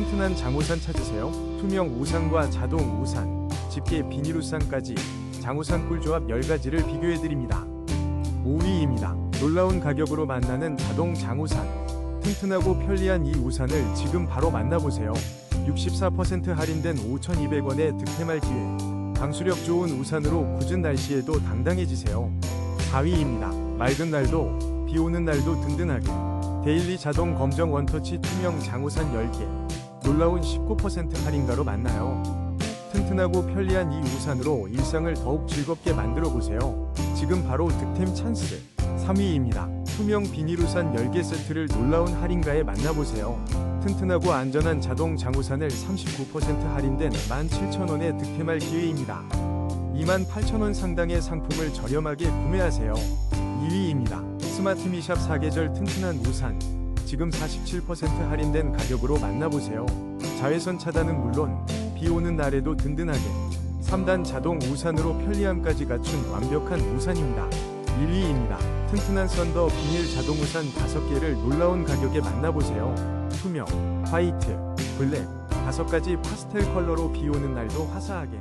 튼튼한 장우산 찾으세요. 투명 우산과 자동 우산, 집게 비닐 우산까지 장우산 꿀조합 10가지를 비교해드립니다. 5위입니다. 놀라운 가격으로 만나는 자동 장우산. 튼튼하고 편리한 이 우산을 지금 바로 만나보세요. 64% 할인된 5,200원의 득템할 기회. 방수력 좋은 우산으로 굳은 날씨에도 당당해지세요. 4위입니다. 맑은 날도, 비 오는 날도 든든하게. 데일리 자동 검정 원터치 투명 장우산 10개. 놀라운 19% 할인가로 만나요. 튼튼하고 편리한 이 우산으로 일상을 더욱 즐겁게 만들어 보세요. 지금 바로 득템 찬스. 3위입니다. 투명 비닐 우산 10개 세트를 놀라운 할인가에 만나보세요. 튼튼하고 안전한 자동 장우산을 39% 할인된 17,000원에 득템할 기회입니다. 28,000원 상당의 상품을 저렴하게 구매하세요. 2위입니다. 스마트 미샵 사계절 튼튼한 우산. 지금 47% 할인된 가격으로 만나보세요. 자외선 차단은 물론 비 오는 날에도 든든하게 3단 자동 우산으로 편리함까지 갖춘 완벽한 우산입니다. 1위입니다. 튼튼한 썬더 비닐 자동 우산 5개를 놀라운 가격에 만나보세요. 투명, 화이트, 블랙, 5가지 파스텔 컬러로 비 오는 날도 화사하게